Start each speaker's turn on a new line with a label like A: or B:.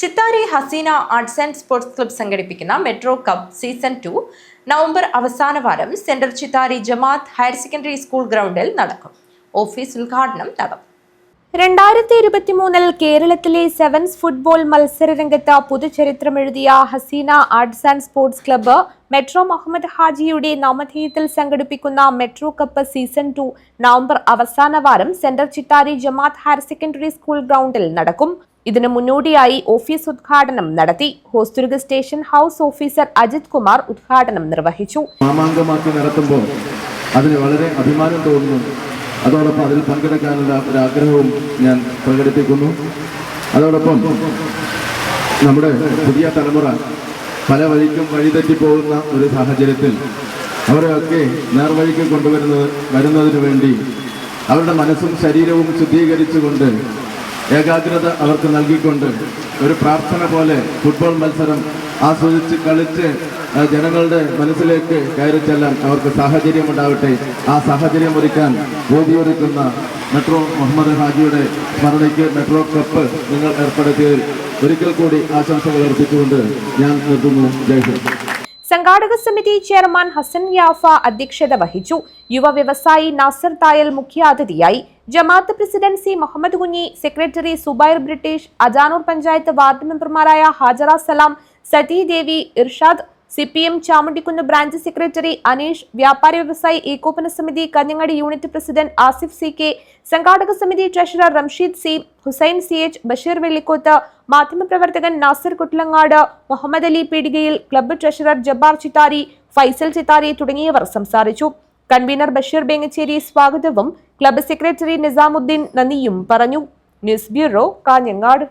A: Chittari Haseena arts and sports club സംഘടിപ്പിക്കുന്ന metro cup season two November അവസാന വാരം central Chittari Jamaath higher secondary school ഗ്രൗണ്ടിൽ നടക്കും. Office ഉദ്ഘാടനം നടക്കും. രണ്ടായിരത്തി ഇരുപത്തി മൂന്നിൽ കേരളത്തിലെ സെവൻസ് ഫുട്ബോൾ മത്സര രംഗത്ത് പുതുചരിത്രമെഴുതിയ Haseena arts and sports club metro Muhammad ഹാജിയുടെ നാമധേയത്തിൽ സംഘടിപ്പിക്കുന്ന metro cup season two November അവസാന വാരം central Chittari Jamaath higher secondary school ഗ്രൗണ്ടിൽ നടക്കും. ഇതിനു മുന്നോടിയായി ഓഫീസ് ഉദ്ഘാടനം നടത്തി. Hosdurg station house officer Ajith Kumar ഉദ്ഘാടനം നിർവഹിച്ചു.
B: നാമാങ്കമാക്കി നടത്തുമ്പോൾ അതിന് വളരെ അഭിമാനം തോന്നുന്നു. അതോടൊപ്പം അതിൽ പങ്കെടുക്കാനുള്ള ഒരു ആഗ്രഹവും ഞാൻ പ്രകടിപ്പിക്കുന്നു. അതോടൊപ്പം നമ്മുടെ പുതിയ തലമുറ പല വഴിക്കും വഴിതെറ്റിപ്പോകുന്ന ഒരു സാഹചര്യത്തിൽ അവരെയൊക്കെ നേർവഴിക്ക് കൊണ്ടുവരുന്നത് വരുന്നതിന് വേണ്ടി അവരുടെ മനസ്സും ശരീരവും ശുദ്ധീകരിച്ചുകൊണ്ട് ഏകാഗ്രത അവർക്ക് നൽകിക്കൊണ്ട് ഒരു പ്രാർത്ഥന പോലെ ഫുട്ബോൾ മത്സരം ആസ്വദിച്ച് കളിച്ച് ജനങ്ങളുടെ മനസ്സിലേക്ക് കയറി ചെല്ലാൻ അവർക്ക് സാഹചര്യം ഉണ്ടാവട്ടെ ആ സാഹചര്യം ഒരുക്കാൻ ബോധിയൊരുക്കുന്ന മെട്രോ മുഹമ്മദ് ഹാജിയുടെ സ്മരണയ്ക്ക് മെട്രോ കപ്പ് നിങ്ങൾ ഏർപ്പെടുത്തിയതിൽ ഒരിക്കൽ കൂടി ആശംസകൾ അർപ്പിച്ചുകൊണ്ട് ഞാൻ നിർത്തുന്നു. ജയ് ഹിന്ദ്.
A: സംഘാടക സമിതി ചെയർമാൻ ഹസൻ യാഫ അധ്യക്ഷത വഹിച്ചു. യുവ വ്യവസായി നാസർ തായൽ മുഖ്യാതിഥിയായി ജമാഅത്ത് president C Muhammad Kunhi secretary Zubair British Ajanur panchayat ward മെമ്പർമാരായ Hajara Salam Sathi Devi Irshad C P M Chamundikkunnu branch secretary Aneesh വ്യാപാരി വ്യവസായി ഏകോപന സമിതി Kanhangad unit president Asif C K സംഘാടക സമിതി treasurer Ramsheed C Hussain C H Basheer Vellikkoth മാധ്യമപ്രവർത്തകൻ Nasar Kuttalangad Muhammad Ali Peedikayil club treasurer Jabbar Chittari Faisal Chittari തുടങ്ങിയവർ സംസാരിച്ചു. കൺവീനർ ബഷീർ ബേങ്ങച്ചേരി സ്വാഗതവും. ക്ലബ്ബ് സെക്രട്ടറി നിസാമുദ്ദീൻ നന്ദിയും പറഞ്ഞു. News bureau Kanhangad.